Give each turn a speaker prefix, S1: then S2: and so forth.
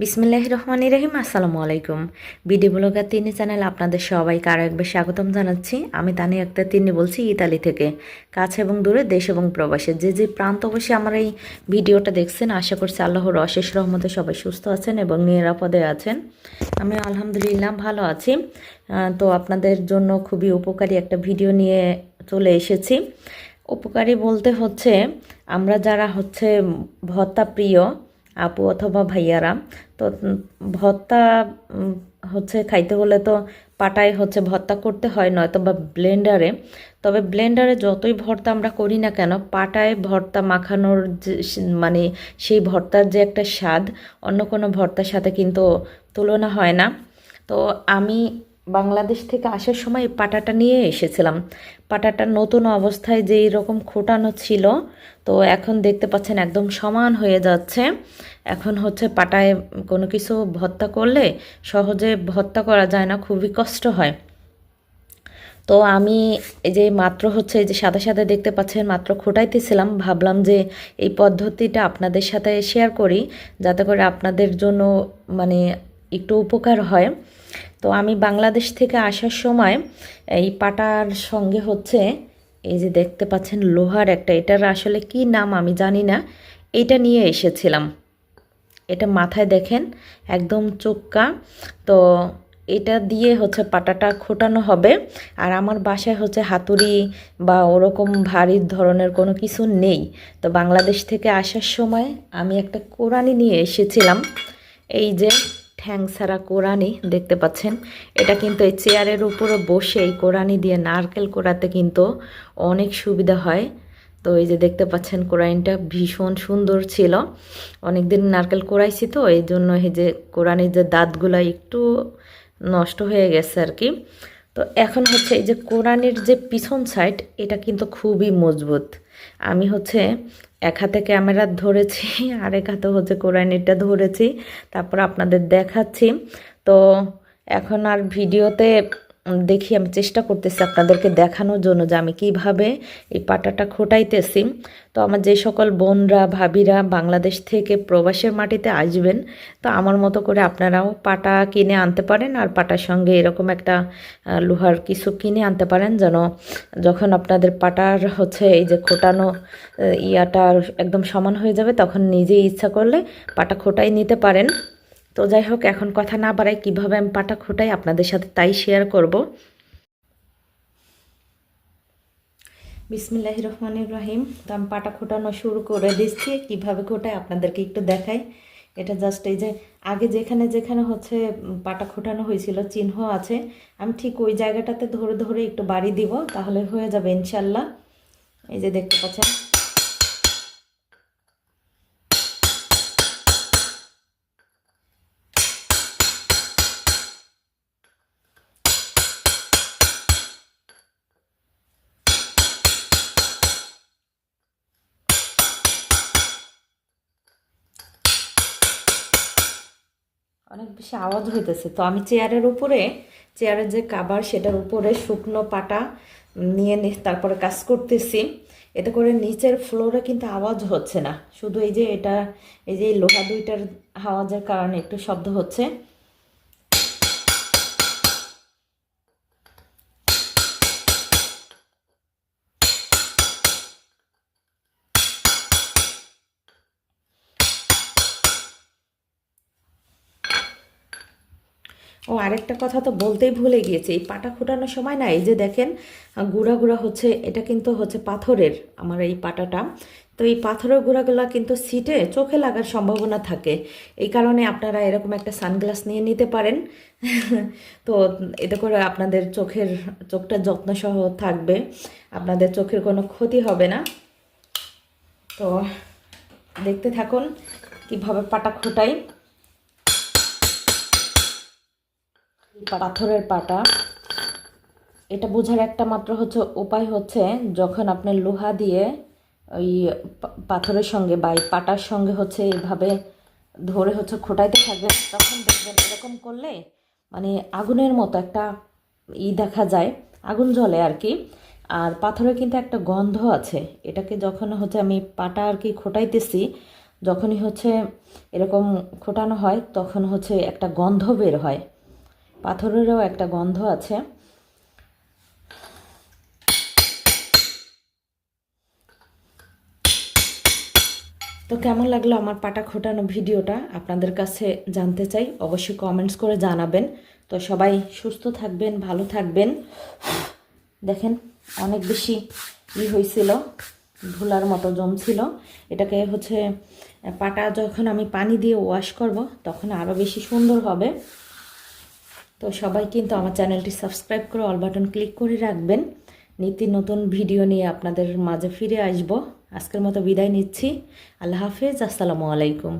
S1: বিসমিল্লাহ রহমান রহিম আসসালামু আলাইকুম বিডি ব্লগার তিনি চ্যানেল আপনাদের সবাইকে আরও একবার স্বাগতম জানাচ্ছি। আমি তানি আক্তার তিনি বলছি ইতালি থেকে। কাছে এবং দূরে, দেশ এবং প্রবাসে। যে যে প্রান্ত বসে আমার এই ভিডিওটা দেখছেন, আশা করছি আল্লাহর অশেষ রহমতে সবাই সুস্থ আছেন এবং নিরাপদে আছেন। আমি আলহামদুলিল্লাহ ভালো আছি। তো আপনাদের জন্য খুবই উপকারী একটা ভিডিও নিয়ে চলে এসেছি। উপকারী বলতে হচ্ছে, আমরা যারা হচ্ছে ভত্তা প্রিয় আপু অথবা ভাইয়ারা। তো ভর্তা হচ্ছে খাইতে হলে তো পাটায় হচ্ছে ভর্তা করতে হয়, নয়তো বা ব্লেন্ডারে। তবে ব্লেন্ডারে যতই ভর্তা আমরা করি না কেন, পাটায় ভর্তা মাখানোর যে মানে সেই ভর্তার যে একটা স্বাদ, অন্য কোনো ভর্তার সাথে কিন্তু তুলনা হয় না। তো আমি বাংলাদেশ থেকে আসার সময় পাটাটা নিয়ে এসেছিলাম। পাটাটা নতুন অবস্থায় যেই রকম খোটানো ছিল, তো এখন দেখতে পাচ্ছেন একদম সমান হয়ে যাচ্ছে। এখন হচ্ছে পাটায় কোনো কিছু ভর্তা করলে সহজে ভর্তা করা যায় না, খুবই কষ্ট হয়। তো আমি এই যে মাত্র হচ্ছে এই যে সাদা সাদা দেখতে পাচ্ছেন, মাত্র খোটাইতেছিলাম। ভাবলাম যে এই পদ্ধতিটা আপনাদের সাথে শেয়ার করি, যাতে করে আপনাদের জন্য মানে একটু উপকার হয়। তো আমি বাংলাদেশ থেকে আসার সময় এই পাটার সঙ্গে হচ্ছে এই যে দেখতে পাচ্ছেন লোহার একটা, এটার আসলে কি নাম আমি জানি না, এটা নিয়ে এসেছিলাম। এটা মাথায় দেখেন, একদম চোক্কা। তো এটা দিয়ে হচ্ছে পাটাটা খোটানো হবে। আর আমার বাসায় হচ্ছে হাতুড়ি বা ওরকম ভারী ধরনের কোনো কিছু নেই। তো বাংলাদেশ থেকে আসার সময় আমি একটা কোরআনি নিয়ে এসেছিলাম। এই যে ঠ্যাং ছাড়া কোরআনি দেখতে পাচ্ছেন। এটা কিন্তু এই চেয়ারের উপরে বসে এই কোরআনি দিয়ে নারকেল কোরাতে কিন্তু অনেক সুবিধা হয়। তো এই যে দেখতে পাচ্ছেন কোরআনটা ভীষণ সুন্দর ছিল। অনেক দিন নারকেল কোরাইছি তো, এই জন্য এই যে কোরআনের যে দাঁতগুলো একটু নষ্ট হয়ে গেছে আর কি। তো এখন হচ্ছে এই যে কোরআনের যে পিছন সাইড এটা কিন্তু খুবই মজবুত। আমি হচ্ছে এক হাতে ক্যামেরা ধরেছি, আর এক হাতে হচ্ছে কোরআনিটা ধরেছি, তারপর আপনাদের দেখাচ্ছি। তো এখন আর ভিডিওতে দেখি, আমি চেষ্টা করতেছি আপনাদেরকে দেখানোর জন্য যে আমি কীভাবে এই পাটাটা খোটাইতেছি। তো আমার যে সকল বোনরা, ভাবিরা বাংলাদেশ থেকে প্রবাসের মাটিতে আসবেন, তো আমার মতো করে আপনারাও পাটা কিনে আনতে পারেন আর পাটার সঙ্গে এরকম একটা লোহার কিছু কিনে আনতে পারেন যেন যখন আপনাদের পাটার হচ্ছে এই যে খোটানো ইয়াটা একদম সমান হয়ে যাবে, তখন নিজেই ইচ্ছা করলে পাটা খোটাই নিতে পারেন। তো যাই হোক এখন কথা না বাড়াই কীভাবে আমি পাটা খোটাই আপনাদের সাথে তাই শেয়ার করব। বিসমিল্লাহ রহমান ইব্রাহিম তো আমি পাটা খোটানো শুরু করে দিচ্ছি, কীভাবে খোটাই আপনাদেরকে একটু দেখাই। এটা জাস্ট এই যে, আগে যেখানে যেখানে হচ্ছে পাটা খোটানো হয়েছিল, চিহ্ন আছে, আমি ঠিক ওই জায়গাটাতে ধরে ধরে একটু বাড়ি দিব, তাহলে হয়ে যাবে ইনশাল্লাহ। এই যে দেখতে পাচ্ছেন অনেক বেশি আওয়াজ হইতেছে। তো আমি চেয়ারের উপরে, চেয়ারের যে কাবার সেটার উপরে শুকনো পাটা নিয়ে তারপরে কাজ করতেছি। এতে করে নিচের ফ্লোরে কিন্তু আওয়াজ হচ্ছে না। শুধু এই যে এটা, এই যে লোহা দুইটার আওয়াজের কারণে একটু শব্দ হচ্ছে। ও আরেকটা কথা তো বলতেই ভুলে গিয়েছে, এই পাটা খোটানোর সময় না এই যে দেখেন গুঁড়া গুঁড়া হচ্ছে, এটা কিন্তু হচ্ছে পাথরের আমার এই পাটাটা। তো এই পাথরের গুঁড়াগুলো কিন্তু সিটে চোখে লাগার সম্ভাবনা থাকে। এই কারণে আপনারা এরকম একটা সানগ্লাস নিয়ে নিতে পারেন। তো এতে করে আপনাদের চোখের, চোখটা যত্নসহ থাকবে, আপনাদের চোখের কোনো ক্ষতি হবে না। তো দেখতে থাকুন কীভাবে পাটা খোটাই। পাথরের পাটা। এটা বোঝার একটা মাত্র হচ্ছে উপায় হচ্ছে যখন আপনি লোহা দিয়ে ওই পাথরের সঙ্গে বা পাটার সঙ্গে হচ্ছে এইভাবে ধরে হচ্ছে খোটাইতে থাকবেন, তখন দেখবেন এরকম করলে মানে আগুনের মতো একটা ই দেখা যায়, আগুন জ্বলে আর কি। আর পাথরে কিন্তু একটা গন্ধ আছে, এটাকে যখন হচ্ছে আমি পাটা আর কি খোটাইতেছি, যখনই হচ্ছে এরকম খোটানো হয়, তখন হচ্ছে একটা গন্ধ বের হয়। পাথরেরও একটা গন্ধ আছে। তো কেমন লাগল আমার পাটা খোটানো ভিডিওটা? আপনাদের কাছে জানতে চাই, অবশ্যই কমেন্টস করে জানাবেন। তো সবাই সুস্থ থাকবেন, ভালো থাকবেন। দেখেন, অনেক বেশি ই হয়েছিল ধুলার মতো জমছিল। এটাকে হচ্ছে, পাটা যখন আমি পানি দিয়ে ওয়াশ করব, তখন আরও বেশি সুন্দর হবে। তো সবাই কিন্তু আমার চ্যানেলটি সাবস্ক্রাইব করে অল বাটন ক্লিক করে রাখবেন। নিত্য নতুন ভিডিও নিয়ে আপনাদের মাঝে ফিরে আসব। আজকের মতো বিদায় নিচ্ছি। আল্লাহ হাফেজ, আসসালামু আলাইকুম।